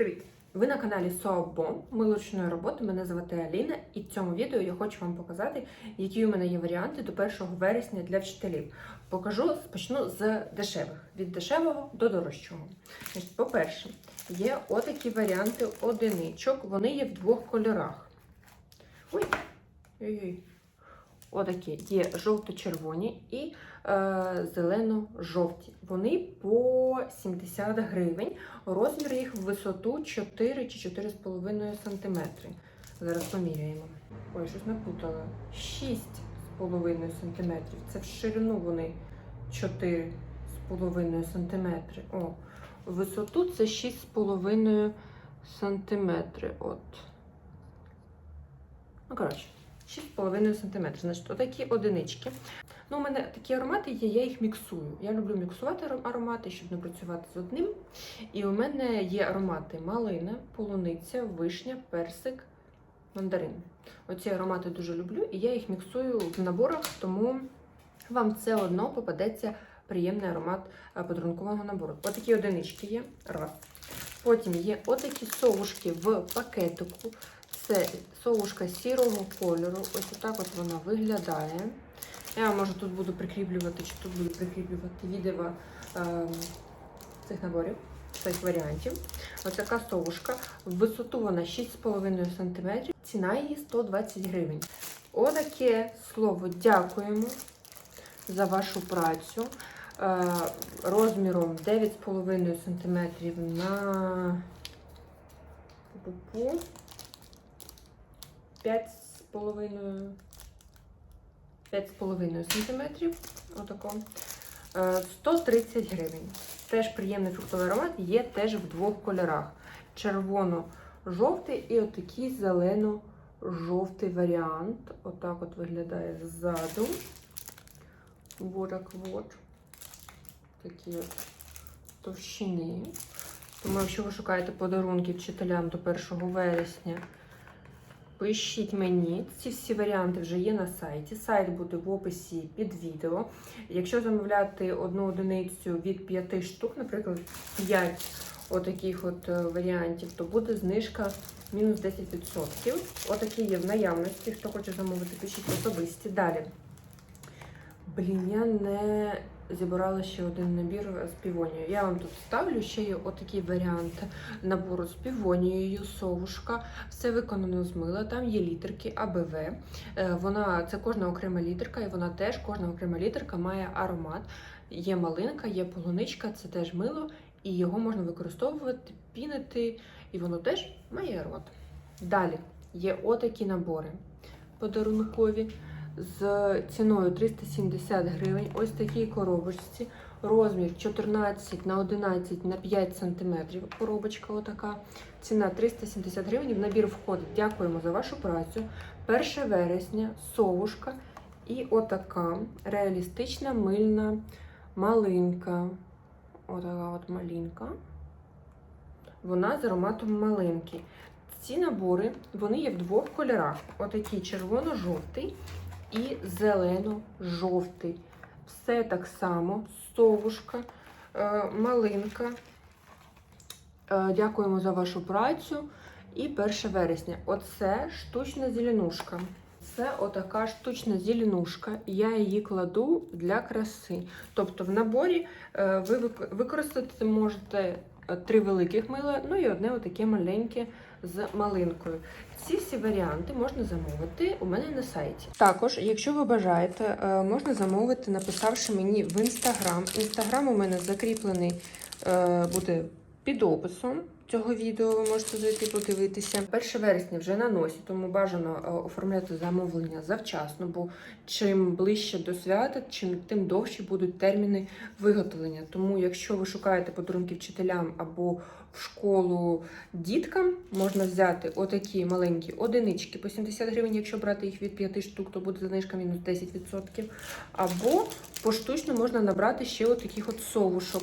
Привіт! Ви на каналі Соабом. Ми ручної роботи. Мене звати Аліна, і в цьому відео я хочу вам показати, які у мене є варіанти до 1 вересня для вчителів. Покажу, почну з дешевих від дешевого до дорожчого. По-перше, є отакі варіанти одиничок. Вони є в двох кольорах. Ой, ой-ой. Отакі є жовто-червоні і е, зелено-жовті. Вони по 70 гривень. Розмір їх в висоту 4 чи 4,5 см. Зараз поміряємо. Ой, щось напутала. 6,5 см. Це в ширину вони 4,5 см. О, висоту це 6,5 см. От. Ну, коротше. 6,5 см. Значить, отакі одинички. Ну, у мене такі аромати є, я їх міксую. Я люблю міксувати аромати, щоб не працювати з одним. І у мене є аромати малина, полуниця, вишня, персик, мандарин. Оці аромати дуже люблю, і я їх міксую в наборах, тому вам все одно попадеться приємний аромат е, подарункового набору. Отакі одинички є. Раз. Потім є отакі совушки в пакетику. Це совушка сірого кольору. Ось отак от вона виглядає. Я може тут буду прикріплювати, чи тут буду прикріплювати відео е, цих наборів, цих варіантів. Ось совушка. В висоту вона 6,5 см. Ціна її 120 гривень. Отаке слово дякуємо за вашу працю. Е, розміром 9,5 см на пу-пу-пу. 5,5 5,5 см. Отако. Е, 130 гривень. Теж приємний фруктовий аромат, є теж в двох кольорах: червоно-жовтий і отакий зелено-жовтий варіант. Отак от виглядає ззаду. Вот вот. Такі от товщини. Тому, якщо ви шукаєте подарунки вчителям до 1 вересня, Пишіть мені, ці всі варіанти вже є на сайті. Сайт буде в описі під відео. Якщо замовляти одну одиницю від 5 штук, наприклад, 5 отаких от е, варіантів, то буде знижка мінус 10%. Отакі є в наявності. Хто хоче замовити, пишіть особисті. Далі. Блін, я не зібрала ще один набір з півонією. Я вам тут ставлю ще є отакий варіант набору з півонією, совушка. Все виконано з мила. Там є літерки АБВ. Е, Вона це кожна окрема літерка, і вона теж кожна окрема літерка має аромат. Є малинка, є полуничка, це теж мило, і його можна використовувати, пінити, і воно теж має аромат. Далі є отакі набори подарункові з ціною 370 гривень. Ось такій коробочці. Розмір 14 на 11 на 5 см. Коробочка отака. Ціна 370 гривень. В набір входить. Дякуємо за вашу працю. 1 вересня, совушка і отака реалістична мильна малинка. Отака от малинка. Вона з ароматом малинки. Ці набори вони є в двох кольорах: отакий червоно-жовтий і зелено-жовтий. Все так само, совушка, е, малинка. Е, Дякуємо за вашу працю. І 1 вересня. Оце штучна зеленушка. Це отака штучна зеленушка. Я її кладу для краси. Тобто в наборі е, ви використати можете три великих мила, ну і одне отаке маленьке з малинкою. Ці всі варіанти можна замовити у мене на сайті. Також, якщо ви бажаєте, е, можна замовити, написавши мені в інстаграм. Інстаграм у мене закріплений е, буде під описом. Цього відео ви можете зайти подивитися. 1 вересня вже на носі, тому бажано е, оформляти замовлення завчасно, бо чим ближче до свята, чим тим довші будуть терміни виготовлення. Тому, якщо ви шукаєте подарунки вчителям або в школу діткам, можна взяти отакі маленькі одинички по 70 гривень. Якщо брати їх від 5 штук, то буде знижка мінус 10%. Або поштучно можна набрати ще отаких от совушок.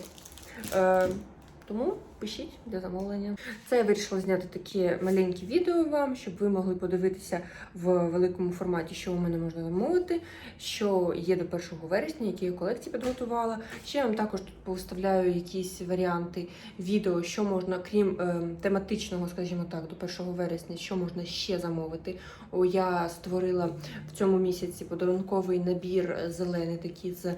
Тому пишіть для замовлення. Це я вирішила зняти такі маленькі відео вам, щоб ви могли подивитися в великому форматі, що у мене можна замовити, що є до 1 вересня, які я колекції підготувала. Ще я вам також тут поставляю якісь варіанти відео, що можна, крім е, тематичного, скажімо так, до 1 вересня, що можна ще замовити. О, я створила в цьому місяці подарунковий набір зелений, такий з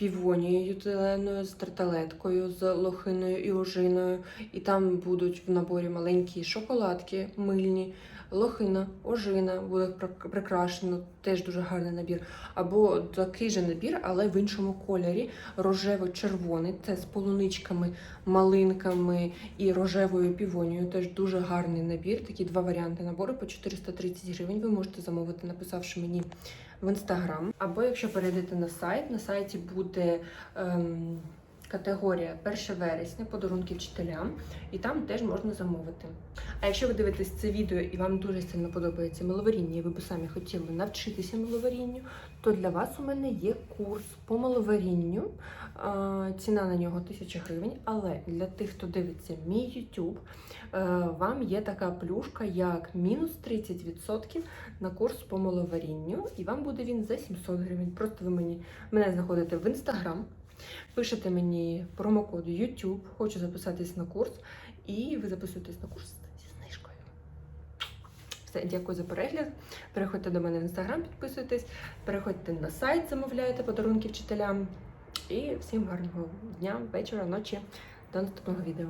півонією зеленою, з тарталеткою, з лохиною і ожиною. І там будуть в наборі маленькі шоколадки мильні, лохина, ожина буде прикрашено, теж дуже гарний набір. Або такий же набір, але в іншому кольорі, рожево-червоний. Це з полуничками, малинками і рожевою півонією. Теж дуже гарний набір. Такі два варіанти набору по 430 гривень. Ви можете замовити, написавши мені в інстаграм. Або якщо перейдете на сайт, на сайті буде. Ем, Категорія 1 вересня, подарунки вчителям, і там теж можна замовити. А якщо ви дивитесь це відео і вам дуже сильно подобається миловаріння, і ви б самі хотіли навчитися миловарінню, то для вас у мене є курс по миловарінню. Ціна на нього 1000 гривень. Але для тих, хто дивиться мій YouTube, е, вам є така плюшка, як мінус 30% на курс по миловарінню, і вам буде він за 700 гривень. Просто ви мені мене знаходите в інстаграм. Пишете мені промокод YouTube, хочу записатись на курс, і ви записуєтесь на курс зі знижкою. Все, дякую за перегляд. Переходьте до мене в інстаграм, підписуйтесь, переходьте на сайт, замовляйте подарунки вчителям. І всім гарного дня, вечора, ночі. До наступного відео.